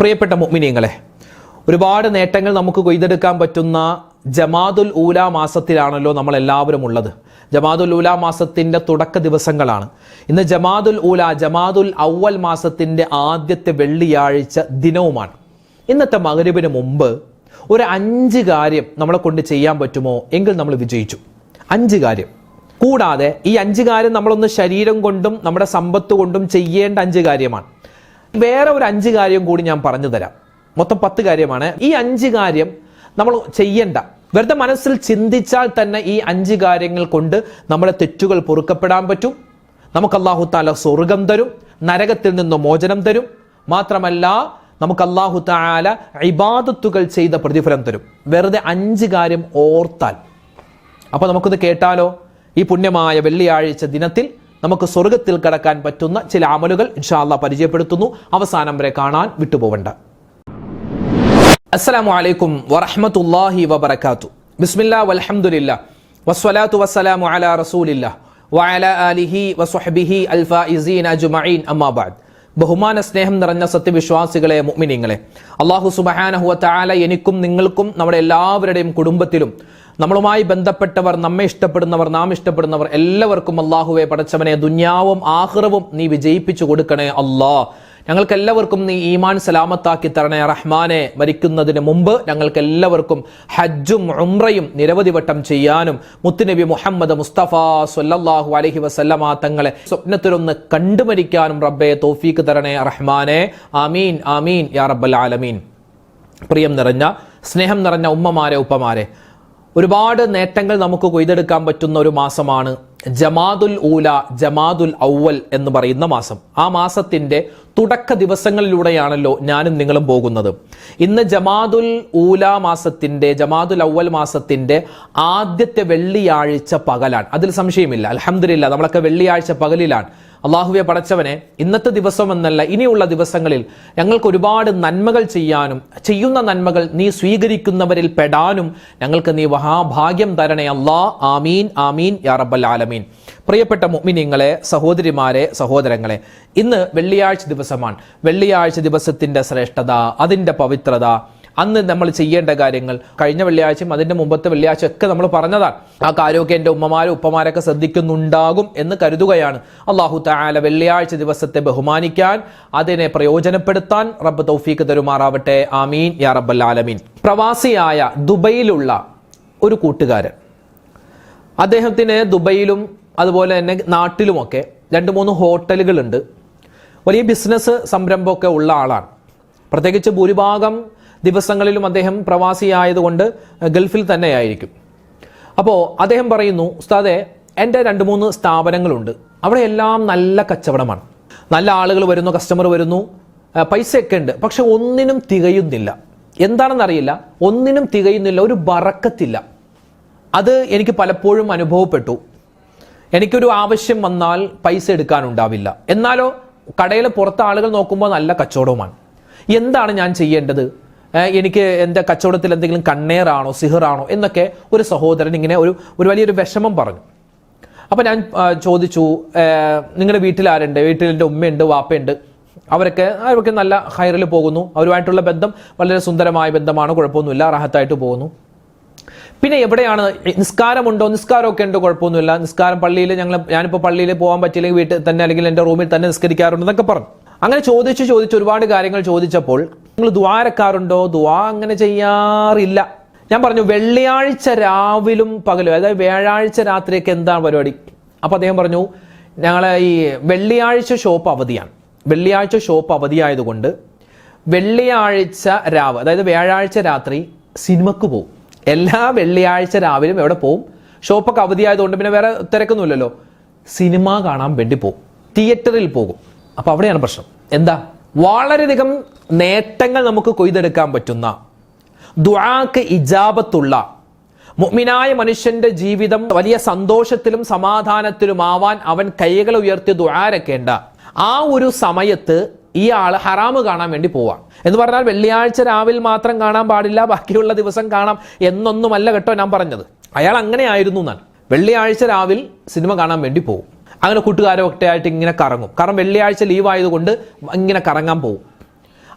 പ്രിയപ്പെട്ട മുഅ്മിനീങ്ങളെ ഒരുപാട് നേട്ടങ്ങൾ നമുക്ക് കൊയ്തെടുക്കാൻ പറ്റുന്ന ജമാദുൽ ഊല മാസത്തിലാണല്ലോ നമ്മൾ എല്ലാവരും ഉള്ളത്. ജമാദുൽ ഊല മാസത്തിന്റെ തുടക്ക ദിവസങ്ങളാണ്. ഇന്ന് ജമാദുൽ ഊല ജമാദുൽ ഔവൽ മാസത്തിന്റെ ആദ്യത്തെ വെള്ളിയാഴ്ച ദിനവുമാണ്. ഇന്നത്തെ മകരുവിന് മുമ്പ് ഒരു അഞ്ച് കാര്യം നമ്മളെ കൊണ്ട് ചെയ്യാൻ പറ്റുമോ എങ്കിൽ നമ്മൾ വിജയിച്ചു. അഞ്ച് കാര്യം. കൂടാതെ ഈ അഞ്ച് കാര്യം നമ്മളൊന്ന് ശരീരം കൊണ്ടും നമ്മുടെ സമ്പത്ത് കൊണ്ടും ചെയ്യേണ്ട അഞ്ച് കാര്യമാണ്. വേറെ ഒരു അഞ്ച് കാര്യം കൂടി ഞാൻ പറഞ്ഞു തരാം. മൊത്തം പത്ത് കാര്യമാണ്. ഈ അഞ്ച് കാര്യം നമ്മൾ ചെയ്യണ്ട. വെറുതെ മനസ്സിൽ ചിന്തിച്ചാൽ തന്നെ ഈ അഞ്ച് കാര്യങ്ങൾ കൊണ്ട് നമ്മളെ തെറ്റുകൾ പൊറുക്കപ്പെടാൻ പറ്റും. നമുക്ക് അള്ളാഹു താല സ്വർഗം തരും നരകത്തിൽ നിന്ന് മോചനം തരും. മാത്രമല്ല നമുക്ക് അള്ളാഹു താല ഇബാദത്തുകൾ ചെയ്ത പ്രതിഫലം തരും. വെറുതെ അഞ്ച് കാര്യം ഓർത്താൽ. അപ്പോൾ നമുക്കിത് കേട്ടാലോ? ഈ പുണ്യമായ വെള്ളിയാഴ്ച ദിനത്തിൽ നമുക്ക് സ്വർഗത്തിൽ കടക്കാൻ പറ്റുന്ന ചില അമലുകൾ ഇൻഷാല്ല പരിചയപ്പെടുത്തുന്നു. അവസാനം വരെ കാണാൻ വിട്ടുപോവണ്ട. അസ്സലാമു അലൈക്കും വറഹ്മത്തുള്ളാഹി വബർക്കാത്തു ബിസ്മില്ലാ വലഹമുല്ല വസ്വലാത്തു വസ്സലാമു അല റസൂലില്ല വഅലാ ആലിഹി വസ്വഹ്ബിഹി അൽഫായിസീൻ അജ്മഈൻ അമ്മാബാദ് ബഹുമാന സ്നേഹം നിറഞ്ഞ സത്യവിശ്വാസികളെ മുഅ്മിനീങ്ങളെ. അള്ളാഹു സുബ്ഹാനഹു വതആല എനിക്കും നിങ്ങൾക്കും നമ്മുടെ എല്ലാവരുടെയും കുടുംബത്തിലും നമ്മളുമായി ബന്ധപ്പെട്ടവർ നമ്മെ ഇഷ്ടപ്പെടുന്നവർ നാം ഇഷ്ടപ്പെടുന്നവർ എല്ലാവർക്കും അള്ളാഹുവെ പടച്ചവനെ ദുന്യാവും ആഹ്റവും നീ വിജയിപ്പിച്ചു കൊടുക്കണേ അല്ലാ. ഞങ്ങൾക്ക് എല്ലാവർക്കും നീ ഈമാൻ സലാമത്താക്കി തരണേ റഹ്മാനെ. മരിക്കുന്നതിന് മുമ്പ് ഞങ്ങൾക്ക് എല്ലാവർക്കും ഹജ്ജും ഉംറയും നിരവധി വട്ടം ചെയ്യാനും മുത്തുനബി മുഹമ്മദ് മുസ്തഫ സൊല്ലാഹു അലഹി വസല്ലമ തങ്ങളെ സ്വപ്നത്തിലൊന്ന് കണ്ടുമരിക്കാനും റബ്ബെ തോഫീക്ക് തരണേ റഹ്മാനെ. ആമീൻ ആമീൻ യാ റബ്ബൽ ആലമീൻ. പ്രിയം നിറഞ്ഞ സ്നേഹം നിറഞ്ഞ ഉമ്മമാരെ ഉപ്പമാരെ ഒരുപാട് നേട്ടങ്ങൾ നമുക്ക് കൊയ്തെടുക്കാൻ പറ്റുന്ന ഒരു മാസമാണ് ജമാദുൽ ഊല ജമാതുൽ ഔവൽ എന്ന് പറയുന്ന മാസം. ആ മാസത്തിന്റെ തുടക്ക ദിവസങ്ങളിലൂടെയാണല്ലോ ഞാനും നിങ്ങളും പോകുന്നത്. ഇന്ന് ജമാതുൽ ഊല മാസത്തിന്റെ ജമാതുൽ ഔവൽ മാസത്തിന്റെ ആദ്യത്തെ വെള്ളിയാഴ്ച പകലാണ്. അതിൽ സംശയമില്ല. അലഹമില്ല നമ്മളൊക്കെ വെള്ളിയാഴ്ച പകലിലാണ്. അള്ളാഹുവെ പടച്ചവനെ ഇന്നത്തെ ദിവസം എന്നല്ല ഇനിയുള്ള ദിവസങ്ങളിൽ ഞങ്ങൾക്ക് ഒരുപാട് നന്മകൾ ചെയ്യാനും ചെയ്യുന്ന നന്മകൾ നീ സ്വീകരിക്കുന്നവരിൽ പെടാനും ഞങ്ങൾക്ക് നീ മഹാഭാഗ്യം തരണേ. അള്ളാ ആമീൻ ആമീൻ യാ റബ്ബൽ ആലമീൻ. പ്രിയപ്പെട്ട മുഅ്മിനീങ്ങളെ സഹോദരിമാരെ സഹോദരങ്ങളെ ഇന്ന് വെള്ളിയാഴ്ച ദിവസമാണ്. വെള്ളിയാഴ്ച ദിവസത്തിന്റെ ശ്രേഷ്ഠത അതിന്റെ പവിത്രത അന്ന് നമ്മൾ ചെയ്യേണ്ട കാര്യങ്ങൾ കഴിഞ്ഞ വെള്ളിയാഴ്ചയും അതിന്റെ മുമ്പത്തെ വെള്ളിയാഴ്ച ഒക്കെ നമ്മൾ പറഞ്ഞതാണ്. ആ കാര്യമൊക്കെ എന്റെ ഉമ്മമാരും ഉപ്പമാരൊക്കെ ശ്രദ്ധിക്കുന്നുണ്ടാകും എന്ന് കരുതുകയാണ്. അള്ളാഹു താല വെള്ളിയാഴ്ച ദിവസത്തെ ബഹുമാനിക്കാൻ അതിനെ പ്രയോജനപ്പെടുത്താൻ റബ്ബ് തൗഫീഖ് തരുമാറാവട്ടെ. ആമീൻ. യാ റബ്ബൽ ആലമീൻ. പ്രവാസിയായ ദുബൈയിലുള്ള ഒരു കൂട്ടുകാരൻ. അദ്ദേഹത്തിന് ദുബൈയിലും അതുപോലെ തന്നെ നാട്ടിലുമൊക്കെ രണ്ട് മൂന്ന് ഹോട്ടലുകളുണ്ട്. വലിയ ബിസിനസ് സംരംഭമൊക്കെ ഉള്ള ആളാണ്. പ്രത്യേകിച്ച് ഭൂരിഭാഗം ദിവസങ്ങളിലും അദ്ദേഹം പ്രവാസിയായതുകൊണ്ട് ഗൾഫിൽ തന്നെയായിരിക്കും. അപ്പോൾ അദ്ദേഹം പറയുന്നു ഉസ്താദെ എന്റെ രണ്ട് മൂന്ന് സ്ഥാപനങ്ങളുണ്ട്. അവിടെ എല്ലാം നല്ല കച്ചവടമാണ്. നല്ല ആളുകൾ വരുന്നു കസ്റ്റമർ വരുന്നു. പൈസയൊക്കെ ഉണ്ട്. പക്ഷെ ഒന്നിനും തികയുന്നില്ല. എന്താണെന്നറിയില്ല. ഒന്നിനും തികയുന്നില്ല. ഒരു ബറക്കത്തില്ല. അത് എനിക്ക് പലപ്പോഴും അനുഭവപ്പെട്ടു. എനിക്കൊരു ആവശ്യം വന്നാൽ പൈസ എടുക്കാനുണ്ടാവില്ല. എന്നാലോ കടയിൽ പുറത്ത് ആളുകൾ നോക്കുമ്പോൾ നല്ല കച്ചവടവുമാണ്. എന്താണ് ഞാൻ ചെയ്യേണ്ടത്? എനിക്ക് എന്റെ കച്ചവടത്തിൽ എന്തെങ്കിലും കണ്ണേറാണോ സിഹറാണോ എന്നൊക്കെ ഒരു സഹോദരൻ ഇങ്ങനെ ഒരു ഒരു വലിയൊരു വിഷമം പറഞ്ഞു. അപ്പം ഞാൻ ചോദിച്ചു നിങ്ങളുടെ വീട്ടിൽ ആരുണ്ട്? വീട്ടിൽ എന്റെ ഉമ്മയുണ്ട് വാപ്പയുണ്ട്. അവരൊക്കെ അവരൊക്കെ നല്ല ഹൈറിൽ പോകുന്നു. അവരുമായിട്ടുള്ള ബന്ധം വളരെ സുന്ദരമായ ബന്ധമാണ്. കുഴപ്പമൊന്നുമില്ല റാഹത്തായിട്ട് പോകുന്നു. പിന്നെ എവിടെയാണ്? നിസ്കാരമുണ്ടോ? നിസ്കാരമൊക്കെ ഉണ്ടോ കുഴപ്പമൊന്നുമില്ല. നിസ്കാരം പള്ളിയിൽ ഞങ്ങൾ ഞാനിപ്പോൾ പള്ളിയിൽ പോകാൻ പറ്റിയില്ലെങ്കിൽ വീട്ടിൽ തന്നെ അല്ലെങ്കിൽ എന്റെ റൂമിൽ തന്നെ നിസ്കരിക്കാറുണ്ട് എന്നൊക്കെ പറഞ്ഞു. അങ്ങനെ ചോദിച്ച് ചോദിച്ച് ഒരുപാട് കാര്യങ്ങൾ ചോദിച്ചപ്പോൾ നിങ്ങൾ ദ്വാരക്കാറുണ്ടോ ദ്വാ അങ്ങനെ ചെയ്യാറില്ല. ഞാൻ പറഞ്ഞു വെള്ളിയാഴ്ച രാവിലും പകലും അതായത് വ്യാഴാഴ്ച രാത്രിയൊക്കെ എന്താണ് പരിപാടി? അപ്പോൾ അദ്ദേഹം പറഞ്ഞു ഞങ്ങളെ ഈ വെള്ളിയാഴ്ച ഷോപ്പ് അവധിയാണ്. വെള്ളിയാഴ്ച ഷോപ്പ് അവധിയായതുകൊണ്ട് വെള്ളിയാഴ്ച രാവ് അതായത് വ്യാഴാഴ്ച രാത്രി സിനിമക്ക് പോകും. എല്ലാ വെള്ളിയാഴ്ച രാവിലും എവിടെ പോവും? ഷോപ്പൊക്കെ അവധിയായതുകൊണ്ട് പിന്നെ വേറെ തിരക്കൊന്നുമില്ലല്ലോ. സിനിമ കാണാൻ വേണ്ടി പോകും തിയേറ്ററിൽ പോകും. അപ്പൊ അവിടെയാണ് പ്രശ്നം. എന്താ? വളരെയധികം നേട്ടങ്ങൾ നമുക്ക് കൊയ്തെടുക്കാൻ പറ്റുന്ന ദുആക്ക് ഇജാബത്തുള്ള മുഅ്മിനായ മനുഷ്യന്റെ ജീവിതം വലിയ സന്തോഷത്തിലും സമാധാനത്തിലുമാവാൻ അവൻ കൈകൾ ഉയർത്തി ദുആരക്കേണ്ട ആ ഒരു സമയത്ത് ഈ ആൾ ഹറാമ് കാണാൻ വേണ്ടി പോവാം. എന്ന് പറഞ്ഞാൽ വെള്ളിയാഴ്ച രാവിലെ മാത്രം കാണാൻ പാടില്ല ബാക്കിയുള്ള ദിവസം കാണാം എന്നൊന്നുമല്ല കേട്ടോ ഞാൻ പറഞ്ഞത്. അയാൾ അങ്ങനെ ആയിരുന്നു എന്നാണ്. വെള്ളിയാഴ്ച രാവിലെ സിനിമ കാണാൻ വേണ്ടി പോകും അങ്ങനെ കൂട്ടുകാരൊക്കെ ആയിട്ട് ഇങ്ങനെ കറങ്ങും. കാരണം വെള്ളിയാഴ്ച ലീവ് ആയതുകൊണ്ട് ഇങ്ങനെ കറങ്ങാൻ പോകും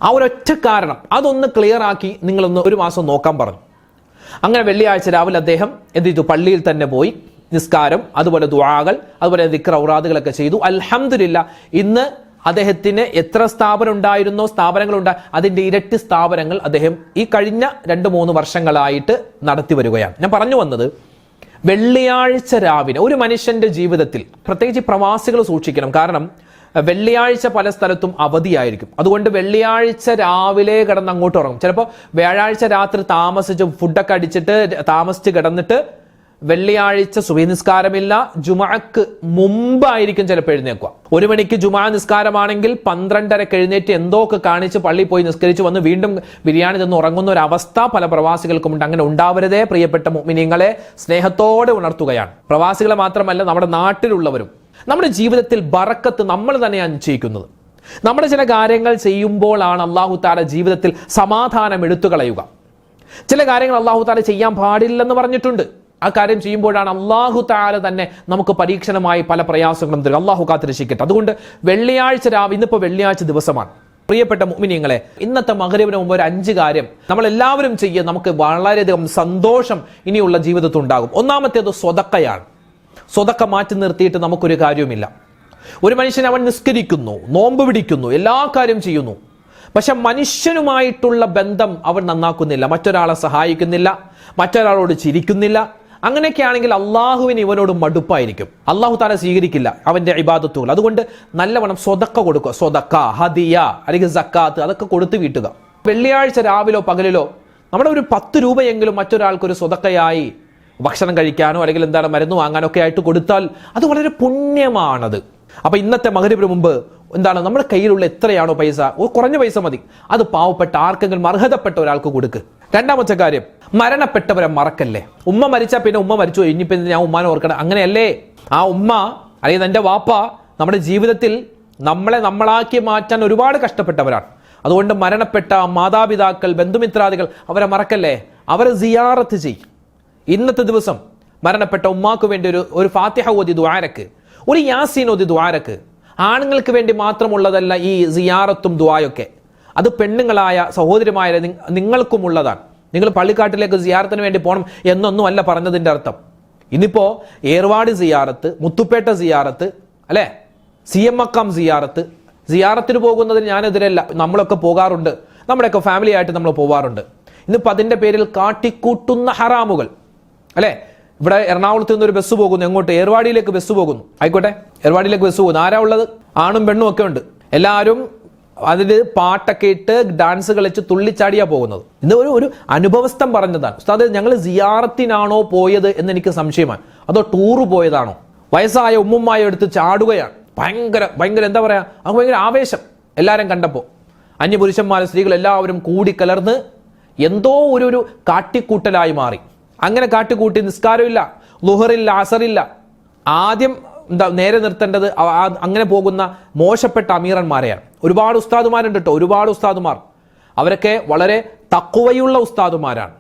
ആ ഒരൊറ്റ കാരണം അതൊന്ന് ക്ലിയർ ആക്കി നിങ്ങളൊന്ന് ഒരു മാസം നോക്കാൻ പറഞ്ഞു. അങ്ങനെ വെള്ളിയാഴ്ച രാവിലെ അദ്ദേഹം എന്ത് ചെയ്തു? പള്ളിയിൽ തന്നെ പോയി നിസ്കാരം അതുപോലെ ദുആകൾ അതുപോലെ ദിക്ര ഔറാദുകളൊക്കെ ചെയ്തു. അൽഹമില്ല ഇന്ന് അദ്ദേഹത്തിന് എത്ര സ്ഥാപനം ഉണ്ടായിരുന്നോ സ്ഥാപനങ്ങൾ ഉണ്ടായി അതിന്റെ ഇരട്ടി സ്ഥാപനങ്ങൾ അദ്ദേഹം ഈ കഴിഞ്ഞ രണ്ട് മൂന്ന് വർഷങ്ങളായിട്ട് നടത്തി വരികയാണ്. ഞാൻ പറഞ്ഞു വന്നത് വെള്ളിയാഴ്ച രാവിലെ ഒരു മനുഷ്യന്റെ ജീവിതത്തിൽ പ്രത്യേകിച്ച് പ്രവാസികൾ സൂക്ഷിക്കണം. കാരണം വെള്ളിയാഴ്ച പല സ്ഥലത്തും അവധിയായിരിക്കും. അതുകൊണ്ട് വെള്ളിയാഴ്ച രാവിലെ കിടന്ന് അങ്ങോട്ട് ഉറങ്ങും. ചിലപ്പോൾ വ്യാഴാഴ്ച രാത്രി താമസിച്ച് ഫുഡൊക്കെ അടിച്ചിട്ട് താമസിച്ച് കിടന്നിട്ട് വെള്ളിയാഴ്ച സുബഹി നിസ്കാരമില്ല. ജുമാക്ക് മുമ്പായിരിക്കും ചിലപ്പോൾ എഴുന്നേക്കുക ഒരു മണിക്ക് ജുമാ നിസ്കാരമാണെങ്കിൽ പന്ത്രണ്ടരക്ക് എഴുന്നേറ്റ് എന്തോ ഒക്കെ കാണിച്ച് പള്ളി പോയി നിസ്കരിച്ച് വന്ന് വീണ്ടും ബിരിയാണി തന്ന് ഉറങ്ങുന്ന ഒരു അവസ്ഥ പല പ്രവാസികൾക്കും ഉണ്ട് അങ്ങനെ ഉണ്ടാവരുതേ പ്രിയപ്പെട്ട മുഅ്മിനീങ്ങളെ. സ്നേഹത്തോടെ ഉണർത്തുകയാണ്. പ്രവാസികളെ മാത്രമല്ല നമ്മുടെ നാട്ടിലുള്ളവരും. നമ്മുടെ ജീവിതത്തിൽ ബറക്കത്ത് നമ്മൾ തന്നെയാണ് നിശ്ചയിക്കുന്നത്. നമ്മുടെ ചില കാര്യങ്ങൾ ചെയ്യുമ്പോഴാണ് അള്ളാഹു താല ജീവിതത്തിൽ സമാധാനം എടുത്തു കളയുക ചില കാര്യങ്ങൾ അള്ളാഹു താല ചെയ്യാൻ പാടില്ലെന്ന് പറഞ്ഞിട്ടുണ്ട്. ആ കാര്യം ചെയ്യുമ്പോഴാണ് അള്ളാഹു താല തന്നെ നമുക്ക് പരീക്ഷണമായി പല പ്രയാസങ്ങളും തരും. അള്ളാഹു കാത്തിരക്ഷിക്കട്ടെ. അതുകൊണ്ട് വെള്ളിയാഴ്ച രാവിലെ ഇന്നിപ്പോൾ വെള്ളിയാഴ്ച ദിവസമാണ്. പ്രിയപ്പെട്ട മുമിനിയങ്ങളെ ഇന്നത്തെ മകരവിന് മുമ്പ് ഒരു അഞ്ച് കാര്യം നമ്മൾ എല്ലാവരും ചെയ്യുക. നമുക്ക് വളരെയധികം സന്തോഷം ഇനിയുള്ള ജീവിതത്തിൽ ഉണ്ടാകും. ഒന്നാമത്തേത് സ്വതക്കയാണ്. സ്വതക്ക മാറ്റി നിർത്തിയിട്ട് നമുക്കൊരു കാര്യവുമില്ല. ഒരു മനുഷ്യൻ അവൻ നിസ്കരിക്കുന്നു നോമ്പ് പിടിക്കുന്നു എല്ലാ കാര്യം ചെയ്യുന്നു. പക്ഷെ മനുഷ്യനുമായിട്ടുള്ള ബന്ധം അവൻ നന്നാക്കുന്നില്ല. മറ്റൊരാളെ സഹായിക്കുന്നില്ല. മറ്റൊരാളോട് ചിരിക്കുന്നില്ല. അങ്ങനെയൊക്കെയാണെങ്കിൽ അള്ളാഹുവിന് ഇവനോട് മടുപ്പായിരിക്കും. അള്ളാഹു താല സ്വീകരിക്കില്ല അവന്റെ ഇബാദത്തുകൾ. അതുകൊണ്ട് നല്ലവണ്ണം സ്വതക്ക കൊടുക്കുക. സ്വതക്ക ഹദിയ അല്ലെങ്കിൽ സക്കാത്ത് അതൊക്കെ കൊടുത്ത് വീട്ടുക. വെള്ളിയാഴ്ച രാവിലോ പകലിലോ നമ്മുടെ ഒരു പത്ത് രൂപയെങ്കിലും മറ്റൊരാൾക്കൊരു സ്വതക്കയായി ഭക്ഷണം കഴിക്കാനോ അല്ലെങ്കിൽ എന്താണ് മരുന്ന് വാങ്ങാനോ ഒക്കെ ആയിട്ട് കൊടുത്താൽ അത് വളരെ പുണ്യമാണത്. അപ്പൊ ഇന്നത്തെ മകരവിന് മുമ്പ് എന്താണ് നമ്മുടെ കയ്യിലുള്ള എത്രയാണോ പൈസ? കുറഞ്ഞ പൈസ മതി. അത് പാവപ്പെട്ട ആർക്കെങ്കിലും അർഹതപ്പെട്ട ഒരാൾക്ക് കൊടുക്ക്. രണ്ടാമത്തെ കാര്യം മരണപ്പെട്ടവരെ മറക്കല്ലേ? ഉമ്മ മരിച്ചാൽ പിന്നെ ഉമ്മ മരിച്ചു ഇനിയിപ്പോ പിന്നെ ഞാൻ ഉമ്മാനെ ഓർക്കണം? അങ്ങനെയല്ലേ? ആ ഉമ്മ അല്ലെങ്കിൽ എന്റെ വാപ്പ നമ്മുടെ ജീവിതത്തിൽ നമ്മളെ നമ്മളാക്കി മാറ്റാൻ ഒരുപാട് കഷ്ടപ്പെട്ടവരാണ്. അതുകൊണ്ട് മരണപ്പെട്ട മാതാപിതാക്കൾ ബന്ധുമിത്രാദികൾ അവരെ മറക്കല്ലേ? അവരെ സിയാറത്ത് ചെയ്യും. ഇന്നത്തെ ദിവസം മരണപ്പെട്ട ഉമ്മാക്ക് വേണ്ടി ഒരു ഒരു ഫാത്തിഹ ഓതി ദ്വാരക്ക് ഒരു യാസീൻ ഓതി ദ്വാരക്ക് ആണുങ്ങൾക്ക് വേണ്ടി മാത്രമുള്ളതല്ല ഈ സിയാറത്തും ദ്വായൊക്കെ അത് പെണ്ണുങ്ങളായ നിങ്ങൾക്കും നിങ്ങൾക്കുമുള്ളതാണ്. നിങ്ങൾ പള്ളിക്കാട്ടിലേക്ക് സിയാറത്തിന് വേണ്ടി പോകണം എന്നൊന്നും അല്ല പറഞ്ഞതിന്റെ അർത്ഥം. ഇന്നിപ്പോൾ ഏർവാട് സിയാറത്ത് മുത്തുപ്പേട്ട സിയാറത്ത് അല്ലേ? സി എം അക്കാം സിയാറത്ത് സിയാറത്തിന് പോകുന്നതിന് ഞാനെതിരല്ല. നമ്മളൊക്കെ പോകാറുണ്ട്. നമ്മുടെയൊക്കെ ഫാമിലി ആയിട്ട് നമ്മൾ പോകാറുണ്ട് ഇന്നിപ്പോൾ അതിന്റെ പേരിൽ കാട്ടിക്കൂട്ടുന്ന ഹറാമുകൾ. അല്ലേ? ഇവിടെ എറണാകുളത്ത് നിന്ന് ഒരു ബസ് പോകുന്നു എങ്ങോട്ട്? ഏർവാടിയിലേക്ക് ബസ് പോകുന്നു. ആയിക്കോട്ടെ ഏർവാടിയിലേക്ക് ബസ് പോകുന്നു. ആരാ ഉള്ളത്? ആണും പെണ്ണും ഒക്കെ ഉണ്ട്. എല്ലാവരും അതിൽ പാട്ടൊക്കെ ഇട്ട് ഡാൻസ് കളിച്ച് തുള്ളിച്ചാടിയാ പോകുന്നത്. ഇത് ഒരു ഒരു അനുഭവസ്ഥം പറഞ്ഞതാണ്. ഉസ്താദ് ഞങ്ങൾ സിയാറത്തിനാണോ പോയത് എന്ന് എനിക്ക് സംശയമാണ്. അതോ ടൂറ് പോയതാണോ? വയസ്സായ ഉമ്മുമ്മായ എടുത്ത് ചാടുകയാണ്. ഭയങ്കര ഭയങ്കര എന്താ പറയാ? അങ്ങ് ഭയങ്കര ആവേശം എല്ലാവരും കണ്ടപ്പോൾ അന്യപുരുഷന്മാരും സ്ത്രീകൾ എല്ലാവരും കൂടി കൂടിക്കലർന്ന് എന്തോ ഒരു ഒരു കാട്ടിക്കൂട്ടലായി മാറി. അങ്ങനെ കാട്ടിക്കൂട്ടി നിസ്കാരമില്ല ലുഹറില്ല അസറില്ല. ആദ്യം എന്താ നേരെ നിർത്തേണ്ടത് അങ്ങനെ പോകുന്ന മോശപ്പെട്ട അമീറന്മാരെയാണ്. ഒരുപാട് ഉസ്താദുമാരുണ്ട് കേട്ടോ ഒരുപാട് ഉസ്താദുമാർ. അവരൊക്കെ വളരെ തക്കുവയുള്ള ഉസ്താദുമാരാണ്.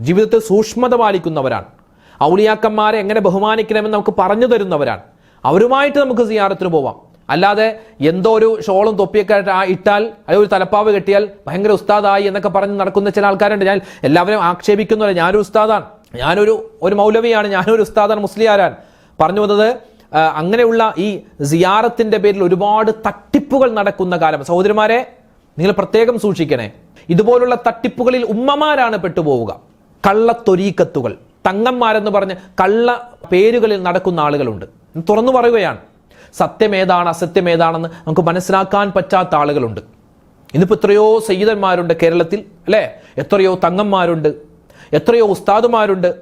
ജീവിതത്തിൽ സൂക്ഷ്മത പാലിക്കുന്നവരാണ്. ഔലിയാക്കന്മാരെ എങ്ങനെ ബഹുമാനിക്കണമെന്ന് നമുക്ക് പറഞ്ഞു തരുന്നവരാണ്. അവരുമായിട്ട് നമുക്ക് സിയാറത്തിന് പോവാം. അല്ലാതെ എന്തോ ഒരു ഷോളും തൊപ്പിയൊക്കെ ഇട്ടാൽ അല്ലെങ്കിൽ ഒരു തലപ്പാവ് കെട്ടിയാൽ ഭയങ്കര ഉസ്താദായി എന്നൊക്കെ പറഞ്ഞ് നടക്കുന്ന ചില ആൾക്കാരുണ്ട്. ഞാൻ എല്ലാവരും ആക്ഷേപിക്കുന്നില്ല ഞാനൊരു ഉസ്താദാണ്. ഞാനൊരു ഒരു മൗലവിയാണ് ഞാനൊരു ഉസ്താദാണ് മുസ്ലിയാരാണ്. പറഞ്ഞു വന്നത് അങ്ങനെയുള്ള ഈ സിയാറത്തിന്റെ പേരിൽ ഒരുപാട് തട്ടിപ്പുകൾ നടക്കുന്ന കാലം. സഹോദരിമാരെ നിങ്ങൾ പ്രത്യേകം സൂക്ഷിക്കണേ. ഇതുപോലുള്ള തട്ടിപ്പുകളിൽ ഉമ്മമാരാണ് പെട്ടുപോവുക. കള്ളത്തൊരീക്കത്തുകൾ. തങ്ങന്മാരെന്ന് പറഞ്ഞ് കള്ള പേരുകളിൽ നടക്കുന്ന ആളുകളുണ്ട്. തുറന്നു പറയുകയാണ്. സത്യമേതാണ് ഏതാണ് അസത്യം ഏതാണെന്ന് നമുക്ക് മനസ്സിലാക്കാൻ പറ്റാത്ത ആളുകളുണ്ട്. ഇന്നിപ്പോൾ എത്രയോ സയ്യിദന്മാരുണ്ട് കേരളത്തിൽ അല്ലേ? എത്രയോ തങ്ങന്മാരുണ്ട് എത്രയോ ഉസ്താദുമാരുണ്ട്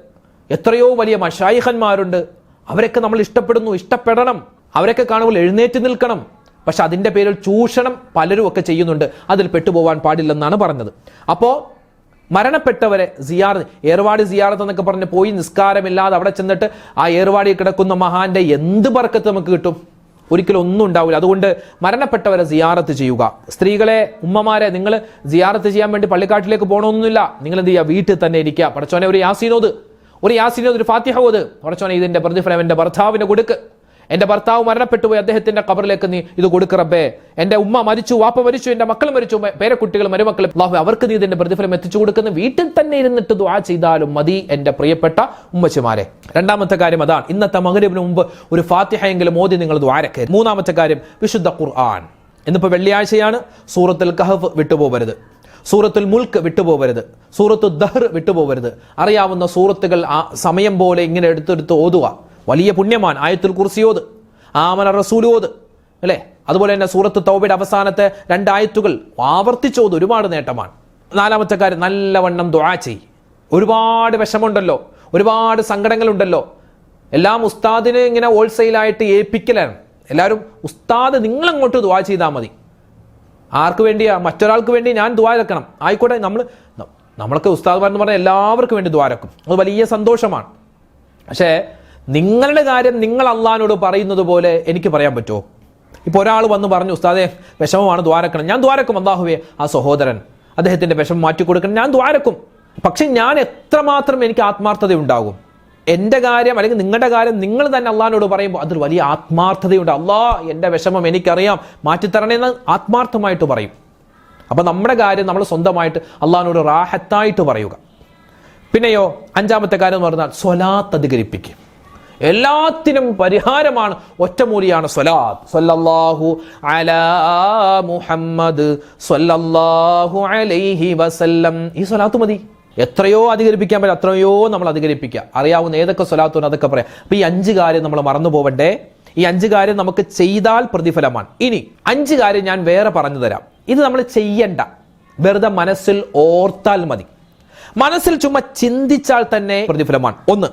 എത്രയോ വലിയ മഷായിഹന്മാരുണ്ട് അവരൊക്കെ നമ്മൾ ഇഷ്ടപ്പെടുന്നു ഇഷ്ടപ്പെടണം. അവരൊക്കെ കാണുമ്പോൾ എഴുന്നേറ്റ് നിൽക്കണം. പക്ഷെ അതിന്റെ പേരിൽ ചൂഷണം പലരും ഒക്കെ ചെയ്യുന്നുണ്ട്. അതിൽ പെട്ടുപോകാൻ പാടില്ലെന്നാണ് പറഞ്ഞത്. അപ്പോൾ മരണപ്പെട്ടവരെ സിയാർ ഏർവാടി സിയാറത്ത് എന്നൊക്കെ പറഞ്ഞ് പോയി നിസ്കാരമില്ലാതെ അവിടെ ചെന്നിട്ട് ആ ഏർവാടി കിടക്കുന്ന മഹാന്റെ എന്ത് ബർക്കത്ത് നമുക്ക് കിട്ടും? ഒരിക്കലും ഒന്നും ഉണ്ടാവില്ല. അതുകൊണ്ട് മരണപ്പെട്ടവരെ സിയാറത്ത് ചെയ്യുക. സ്ത്രീകളെ ഉമ്മമാരെ നിങ്ങൾ സിയാറത്ത് ചെയ്യാൻ വേണ്ടി പള്ളിക്കാട്ടിലേക്ക് പോകണമൊന്നുമില്ല. നിങ്ങൾ എന്ത് ചെയ്യുക? വീട്ടിൽ തന്നെ ഇരിക്കുക. പടച്ചോനെ ഒരു യാസീനോത് ഒരു യാസിനെ ഒരു ഫാത്തിഹ ഓത്. പടച്ചോനെ ഇതിന്റെ പ്രതിഫലം എന്റെ ഭർത്താവിന് കൊടുക്ക്. എന്റെ ഭർത്താവ് മരണപ്പെട്ടു പോയി അദ്ദേഹത്തിന്റെ കബറിലേക്ക് നീ ഇത് കൊടുക്ക് റബ്ബേ. എന്റെ ഉമ്മ മരിച്ചു വാപ്പ മരിച്ചു എന്റെ മക്കൾ മരിച്ചു പേരക്കുട്ടികൾ മരുമക്കൾ. അള്ളാഹു അവർക്ക് നീ ഇതിന്റെ പ്രതിഫലം എത്തിച്ചു കൊടുക്കുന്ന. വീട്ടിൽ തന്നെ ഇരുന്നിട്ട് ദുആ ചെയ്താലും മതി എന്റെ പ്രിയപ്പെട്ട ഉമ്മച്ചിമാരെ. രണ്ടാമത്തെ കാര്യം അതാണ്. ഇന്നത്തെ മകരിവിന് മുമ്പ് ഒരു ഫാത്തിഹയെങ്കിലും മോദി നിങ്ങൾ ദ്വാരക്കെ. മൂന്നാമത്തെ കാര്യം വിശുദ്ധ ഖുർആൻ. ഇന്നിപ്പോ വെള്ളിയാഴ്ചയാണ് സൂറത്തിൽ കഹഫ് വിട്ടുപോകരുത്. സൂറത്തുൽ മുൽക്ക് വിട്ടുപോകരുത് സൂറത്തു ദഹർ വിട്ടുപോകരുത് അറിയാവുന്ന സൂറത്തുകൾ ആ സമയം പോലെ ഇങ്ങനെ എടുത്തെടുത്ത് ഓതുക. വലിയ പുണ്യമാൻ ആയത്തുൽ കുർസിയോത് ആമന റസൂലോത് അല്ലേ? അതുപോലെ തന്നെ സൂറത്ത് തൗബയുടെ അവസാനത്തെ രണ്ടായത്തുകൾ ആവർത്തിച്ചോത് ഒരുപാട് നേട്ടമാണ്. നാലാമത്തെ കാര്യം നല്ലവണ്ണം ദുആ ചെയ് ഒരുപാട് വിഷമമുണ്ടല്ലോ. ഒരുപാട് സങ്കടങ്ങളുണ്ടല്ലോ. എല്ലാം ഉസ്താദിനെ ഇങ്ങനെ ഹോൾസെയിലായിട്ട് ഏൽപ്പിക്കലാണ്. എല്ലാവരും ഉസ്താദ് നിങ്ങളങ്ങോട്ട് ദുആ ചെയ്താൽ മതി. ആർക്ക് വേണ്ടിയാ? മറ്റൊരാൾക്ക് വേണ്ടി ഞാൻ ദ്വാരക്കണം ആയിക്കോട്ടെ നമ്മൾ നമ്മളൊക്കെ ഉസ്താദ്മാരെന്ന് പറഞ്ഞാൽ എല്ലാവർക്കും വേണ്ടി ദ്വാരക്കും അത് വലിയ സന്തോഷമാണ്. പക്ഷേ നിങ്ങളുടെ കാര്യം നിങ്ങൾ അള്ളഹാനോട് പറയുന്നത് പോലെ എനിക്ക് പറയാൻ പറ്റുമോ? ഇപ്പോൾ ഒരാൾ വന്ന് പറഞ്ഞു ഉസ്താദെ വിഷമമാണ് ദ്വാരക്കണം ഞാൻ ദ്വാരക്കും അള്ളാഹുവേ ആ സഹോദരൻ അദ്ദേഹത്തിന്റെ വിഷമം മാറ്റി കൊടുക്കണം ഞാൻ ദ്വാരക്കും പക്ഷെ ഞാൻ എത്രമാത്രം എനിക്ക് ആത്മാർത്ഥത ഉണ്ടാകും എന്റെ കാര്യം അല്ലെങ്കിൽ നിങ്ങളുടെ കാര്യം നിങ്ങൾ തന്നെ അള്ളഹാനോട് പറയുമ്പോൾ അതൊരു വലിയ ആത്മാർത്ഥതയുണ്ട്. അള്ളാ എന്റെ വിഷമം എനിക്കറിയാം. മാറ്റിത്തരണേന്ന് ആത്മാർത്ഥമായിട്ട് പറയും. അപ്പോൾ നമ്മുടെ കാര്യം നമ്മൾ സ്വന്തമായിട്ട് അള്ളഹാനോട് റാഹത്തായിട്ട് പറയുക. പിന്നെയോ അഞ്ചാമത്തെ കാര്യം എന്ന് പറഞ്ഞാൽ സ്വലാത്ത് അധികരിപ്പിക്കും എല്ലാത്തിനും പരിഹാരമാണ് ഒറ്റമൂലിയാണ് സ്വലാത്ത്. സ്വല്ലല്ലാഹു അലാ മുഹമ്മദ് സ്വല്ലല്ലാഹു അലൈഹി വസല്ലം. ഈ സ്വലാത്ത് മതി. എത്രയോ അധികരിപ്പിക്കാൻ പറ്റും അത്രയോ നമ്മൾ അധികരിപ്പിക്കുക അറിയാവുന്ന ഏതൊക്കെ സ്വലാത്തുണ്ട് അതൊക്കെ പറയാം. അപ്പൊ ഈ അഞ്ച് കാര്യം നമ്മൾ മറന്നു പോവണ്ടേ? ഈ അഞ്ച് കാര്യം നമുക്ക് ചെയ്താൽ പ്രതിഫലമാണ്. ഇനി അഞ്ച് കാര്യം ഞാൻ വേറെ പറഞ്ഞു തരാം. ഇത് നമ്മൾ ചെയ്യണ്ട. വെറുതെ മനസ്സിൽ ഓർത്താൽ മതി. മനസ്സിൽ ചുമ്മാ ചിന്തിച്ചാൽ തന്നെ പ്രതിഫലമാണ്. ഒന്ന്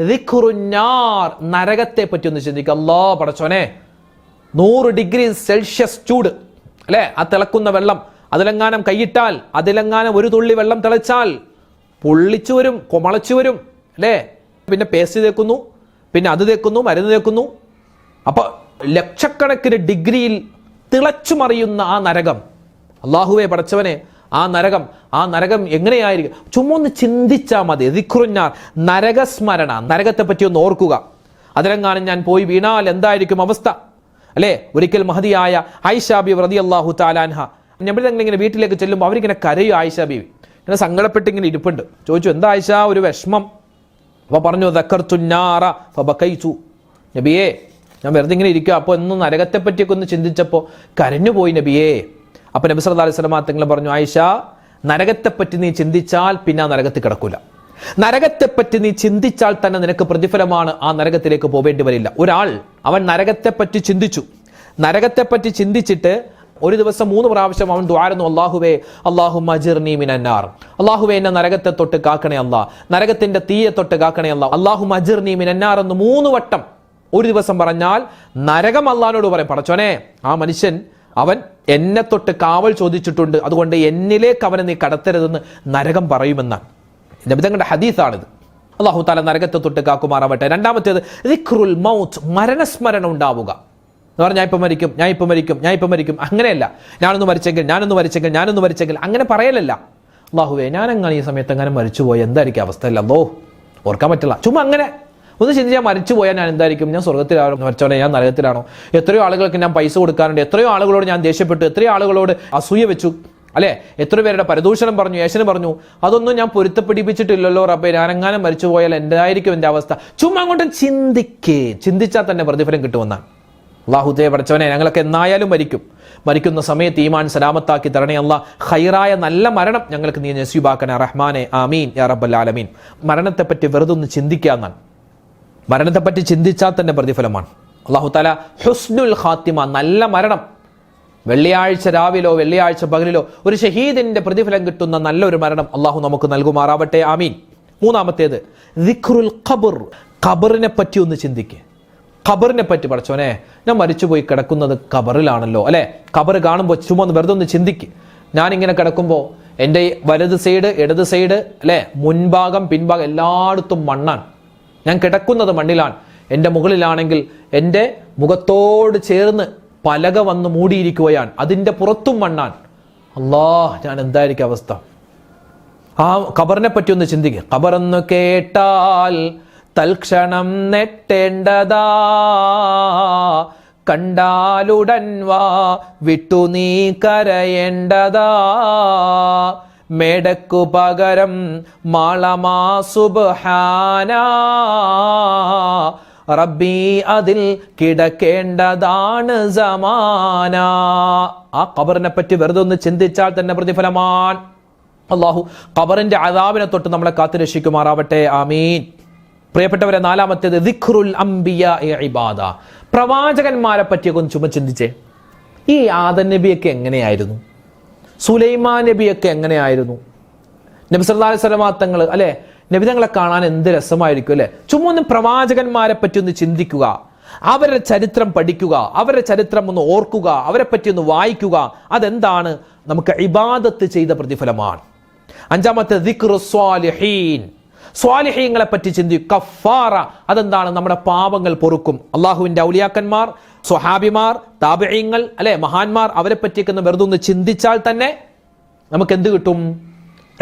റിഖുറുഞ്ഞാർ നരകത്തെ പറ്റി ഒന്ന് ചിന്തിക്കുക അല്ലോ പടച്ചോനെ. നൂറ് ഡിഗ്രി സെൽഷ്യസ് ചൂട്. അല്ലെ? ആ തിളക്കുന്ന വെള്ളം. അതിലെങ്ങാനം കൈയിട്ടാൽ അതിലെങ്ങാനം ഒരു തുള്ളി വെള്ളം തിളച്ചാൽ പൊള്ളിച്ചു വരും കുമളച്ചു വരും അല്ലേ? പിന്നെ പേസ്റ്റ് തേക്കുന്നു പിന്നെ അത് തേക്കുന്നു മരുന്ന് തേക്കുന്നു. അപ്പൊ ലക്ഷക്കണക്കിന് ഡിഗ്രിയിൽ തിളച്ചു മറിയുന്ന ആ നരകം അള്ളാഹുവെ പടച്ചവനെ ആ നരകം ആ നരകം എങ്ങനെയായിരിക്കും? ചുമ്മാ ഒന്ന് ചിന്തിച്ചാൽ മതി. എതിക്കുറിഞ്ഞാർ നരകസ്മരണ നരകത്തെ പറ്റി ഒന്ന് ഓർക്കുക. അതിലെങ്ങാനും ഞാൻ പോയി വീണാൽ എന്തായിരിക്കും അവസ്ഥ? അല്ലേ? ഒരിക്കൽ മഹതിയായ ഐഷാബി വ്രതി അള്ളാഹു താലാൻഹ ഞമ്മൾ ഇങ്ങനെ വീട്ടിലേക്ക് ചെല്ലുമ്പോൾ അവരിങ്ങനെ കരയും ആയിഷ ഇങ്ങനെ സങ്കടപ്പെട്ട് ഇങ്ങനെ ഇരിപ്പുണ്ട്. ചോദിച്ചു എന്താ ആയിഷ? ഒരു വിഷമം. അപ്പോൾ പറഞ്ഞു ദക്കർത്തുന്നാറ ഫബക്കൈച്ചു നബിയേ ഞാൻ വെറുതെ ഇങ്ങനെ ഇരിക്കുക അപ്പോൾ ഒന്ന് നരകത്തെ പറ്റിയൊക്കെ ഒന്ന് ചിന്തിച്ചപ്പോൾ കരഞ്ഞുപോയി നബിയേ. അപ്പൊ നബി സല്ലല്ലാഹു അലൈഹി തങ്ങൾ പറഞ്ഞു ആയിഷ നരകത്തെപ്പറ്റി നീ ചിന്തിച്ചാൽ പിന്നെ ആ നരകത്തിൽ കിടക്കൂല. നരകത്തെപ്പറ്റി നീ ചിന്തിച്ചാൽ തന്നെ നിനക്ക് പ്രതിഫലമാണ് ആ നരകത്തിലേക്ക് പോവേണ്ടി വരില്ല. ഒരാൾ അവൻ നരകത്തെപ്പറ്റി ചിന്തിച്ചു. നരകത്തെപ്പറ്റി ചിന്തിച്ചിട്ട് ഒരു ദിവസം മൂന്ന് പ്രാവശ്യം അവൻ ദ്വാരുന്നു അള്ളാഹുവേ അള്ളാഹു മജിർനി മിനന്നാർ അള്ളാഹുബെ എന്നെ നരകത്തെ തൊട്ട് കാക്കണേ അല്ല. നരകത്തിന്റെ തീയെ തൊട്ട് കാക്കണേ അല്ല. അള്ളാഹു മജിർനി മിനന്നാർ എന്ന് മൂന്ന് വട്ടം ഒരു ദിവസം പറഞ്ഞാൽ നരകം അള്ളഹാനോട് പറയും. പടച്ചോനെ ആ മനുഷ്യൻ അവൻ എന്നെ തൊട്ട് കാവൽ ചോദിച്ചിട്ടുണ്ട്. അതുകൊണ്ട് എന്നിലേക്ക് അവനെ നീ കടത്തരുതെന്ന് നരകം പറയുമെന്നാണ്. നബിതങ്ങളുടെ ഹദീസാണിത്. അള്ളാഹു താല നരകത്തെ തൊട്ട് കാക്കുമാറാവട്ടെ. രണ്ടാമത്തേത് മരണസ്മരണം മൗത്ത് മരണസ്മരണ ഉണ്ടാവുക. എന്ന് പറഞ്ഞാൽ ഞാൻ ഇപ്പം മരിക്കും ഞാൻ ഇപ്പം മരിക്കും ഞാൻ ഇപ്പം മരിക്കും. അങ്ങനെയല്ല. ഞാനൊന്ന് മരിച്ചെങ്കിൽ ഞാനൊന്ന് മരിച്ചെങ്കിൽ ഞാനൊന്ന് മരിച്ചെങ്കിൽ. അങ്ങനെ പറയലല്ല. അള്ളാഹുവേ ഞാനങ്ങനെ ഈ സമയത്ത് അങ്ങനെ മരിച്ചുപോയി എന്തായിരിക്കും അവസ്ഥ അല്ല ഓർക്കാൻ പറ്റില്ല. ചുമ്മാ അങ്ങനെ ഒന്ന് ചിന്തിച്ചാൽ മരിച്ചു പോയാൽ ഞാൻ എന്തായിരിക്കും? ഞാൻ സ്വർഗത്തിലാണോ മരിച്ചോനെ ഞാൻ നരകത്തിലാണോ? എത്രയോ ആളുകൾക്ക് ഞാൻ പൈസ കൊടുക്കാറുണ്ട് എത്രയോ ആളുകളോട് ഞാൻ ദേഷ്യപ്പെട്ടു. എത്രയോ ആളുകളോട് അസൂയ വെച്ചു. അല്ലേ? എത്ര പേരുടെ പരദൂഷണം പറഞ്ഞു യേശന് പറഞ്ഞു. അതൊന്നും ഞാൻ പൊരുത്തപ്പിടിപ്പിച്ചിട്ടില്ലല്ലോ റബ്ബെ. ഞാനെങ്ങാനും മരിച്ചു പോയാൽ എന്തായിരിക്കും എന്റെ അവസ്ഥ? ചുമ്മാ അങ്ങോട്ടും ചിന്തിക്കേ. ചിന്തിച്ചാൽ തന്നെ പ്രതിഫലം കിട്ടുമെന്നാണ്. അള്ളാഹുദേ പഠിച്ചവനെ ഞങ്ങളൊക്കെ എന്നായാലും മരിക്കും. മരിക്കുന്ന സമയത്ത് ഈമാൻ സലാമത്താക്കി തരണേ അല്ല ഹൈറായ നല്ല മരണം ഞങ്ങൾക്ക് നീ നസീബാക്കണേ. റഹ്മാനെ ആമീൻ യാ റബ്ബൽ ആലമീൻ. മരണത്തെപ്പറ്റി വെറുതെ ഒന്ന് ചിന്തിക്കാന്നാണ്. മരണത്തെപ്പറ്റി ചിന്തിച്ചാൽ തന്നെ പ്രതിഫലമാണ്. അള്ളാഹു താല ഹുസ്നുൽ ഖാത്തിമ നല്ല മരണം. വെള്ളിയാഴ്ച രാവിലോ വെള്ളിയാഴ്ച പകലിലോ ഒരു ഷഹീദിന്റെ പ്രതിഫലം കിട്ടുന്ന നല്ലൊരു മരണം അള്ളാഹു നമുക്ക് നൽകുമാറാവട്ടെ. ആമീൻ. മൂന്നാമത്തേത് ഖബർ. ഖബറിനെ പറ്റി ഒന്ന് ചിന്തിക്കുക ഖബറിനെ പറ്റി പഠിച്ചോനെ ഞാൻ മരിച്ചുപോയി കിടക്കുന്നത് ഖബറിലാണല്ലോ. അല്ലെ? ഖബർ കാണുമ്പോൾ ചുമ ഒന്ന് വെറുതെ ഒന്ന് ചിന്തിക്ക്. ഞാനിങ്ങനെ കിടക്കുമ്പോൾ എന്റെ വലത് സൈഡ് ഇടത് സൈഡ് അല്ലെ? മുൻഭാഗം പിൻഭാഗം എല്ലായിടത്തും മണ്ണാണ്. ഞാൻ കിടക്കുന്നത് മണ്ണിലാണ്. എന്റെ മുകളിലാണെങ്കിൽ എന്റെ മുഖത്തോട് ചേർന്ന് പലക വന്ന് മൂടിയിരിക്കുകയാണ്. അതിന്റെ പുറത്തും മണ്ണാൻ അല്ലാ ഞാൻ എന്തായിരിക്കും അവസ്ഥ? ആ ഖബറിനെ പറ്റി ഒന്ന് ചിന്തിക്കുക ഖബറെന്ന് കേട്ടാൽ തൽക്ഷണം നെട്ടേണ്ടതാ. കണ്ടാലുടൻ വാ വിട്ടു നീ കരയേണ്ടതാ. മേടക്കു പകരം മാളമാ സുബ്ഹാന. റബ്ബി അതിൽ കിടക്കേണ്ടതാണ് സമാന. ആ ഖബറിനെ പറ്റി വെറുതെ ഒന്ന് ചിന്തിച്ചാൽ തന്നെ പ്രതിഫലമാൻ. അള്ളാഹു ഖബറിന്റെ അതാവിനെ തൊട്ട് നമ്മളെ കാത്തു രക്ഷിക്കുമാറാവട്ടെ ആമീൻ. പ്രിയപ്പെട്ടവരെ നാലാമത്തേത് ദിഖ്റുൽ അംബിയ ഇബാദ. പ്രവാചകന്മാരെ പറ്റിയൊക്കെ ഒന്ന് ചുമ ചിന്തിച്ചേ. ഈ ആദൻ നബിയൊക്കെ എങ്ങനെയായിരുന്നു? സുലൈമാൻ നബിയൊക്കെ എങ്ങനെയായിരുന്നു? നബി സല്ലല്ലാഹു അലൈഹി വസല്ലമ തങ്ങൾ അല്ലെ? നബിതങ്ങളെ കാണാൻ എന്ത് രസമായിരിക്കും അല്ലെ? ചുമ്മാ ഒന്ന് പ്രവാചകന്മാരെ പറ്റി ഒന്ന് ചിന്തിക്കുക. അവരുടെ ചരിത്രം പഠിക്കുക അവരുടെ ചരിത്രം ഒന്ന് ഓർക്കുക അവരെ പറ്റി ഒന്ന് വായിക്കുക. അതെന്താണ്? നമുക്ക് ഇബാദത്ത് ചെയ്ത പ്രതിഫലമാണ്. അഞ്ചാമത്തെ ദിക്റു സ്വാലിഹീൻ സ്വാലിഹീങ്ങളെ പറ്റി ചിന്തി കഫാറ. അതെന്താണ്? നമ്മുടെ പാപങ്ങൾ പൊറുക്കും. അള്ളാഹുവിന്റെ ഔലിയാക്കന്മാർ സ്വഹാബിമാർ താപിഴയങ്ങൾ അല്ലെ? മഹാന്മാർ അവരെ പറ്റിയൊക്കെ ഒന്ന് വെറുതെ ഒന്ന് ചിന്തിച്ചാൽ തന്നെ നമുക്ക് എന്ത് കിട്ടും?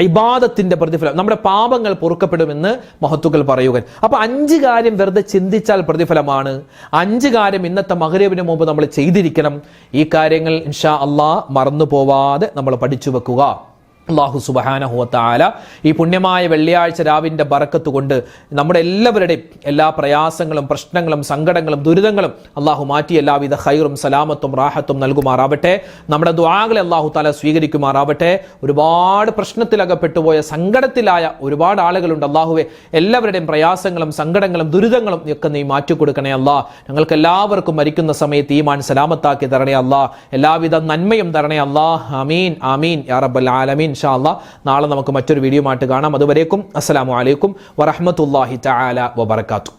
ഇബാദത്തിന്റെ പ്രതിഫലം. നമ്മുടെ പാപങ്ങൾ പൊറുക്കപ്പെടുമെന്ന് മഹത്തുക്കൾ പറയുക. അപ്പൊ അഞ്ച് കാര്യം വെറുതെ ചിന്തിച്ചാൽ പ്രതിഫലമാണ്. അഞ്ച് കാര്യം ഇന്നത്തെ മകരവിന് മുമ്പ് നമ്മൾ ചെയ്തിരിക്കണം. ഈ കാര്യങ്ങൾ ഇൻഷാ അള്ളാ മറന്നു പോവാതെ നമ്മൾ പഠിച്ചു വെക്കുക. അള്ളാഹു സുബഹാനഹുവത്തായ ഈ പുണ്യമായ വെള്ളിയാഴ്ച രാവിന്റെ ബറക്കത്ത് കൊണ്ട് നമ്മുടെ എല്ലാവരുടെയും എല്ലാ പ്രയാസങ്ങളും പ്രശ്നങ്ങളും സങ്കടങ്ങളും ദുരിതങ്ങളും അള്ളാഹു മാറ്റി എല്ലാവിധ ഹൈറും സലാമത്തും റാഹത്തും നൽകുമാറാവട്ടെ. നമ്മുടെ ദ്വാകളെ അള്ളാഹു താല സ്വീകരിക്കുമാറാവട്ടെ. ഒരുപാട് പ്രശ്നത്തിലകപ്പെട്ടുപോയ സങ്കടത്തിലായ ഒരുപാട് ആളുകളുണ്ട് അള്ളാഹുവെ. എല്ലാവരുടെയും പ്രയാസങ്ങളും സങ്കടങ്ങളും ദുരിതങ്ങളും ഒക്കെ നീ മാറ്റിക്കൊടുക്കണേ അല്ലാ ഞങ്ങൾക്ക് എല്ലാവർക്കും മരിക്കുന്ന സമയത്ത് ഈമാൻ സലാമത്താക്കി തരണേ അല്ലാ എല്ലാവിധ നന്മയും തരണേ അല്ലാ ആമീൻ ആമീൻ യാ റബ്ബൽ ആലമീൻ. ഇൻഷാ അല്ലാ നാളെ നമുക്ക് മറ്റൊരു വീഡിയോ ആയിട്ട് കാണാം. അതുവരേക്കും അസ്സലാമു അലൈക്കും വറഹ്മത്തുള്ളാഹി തആല വബറകാതുഹു.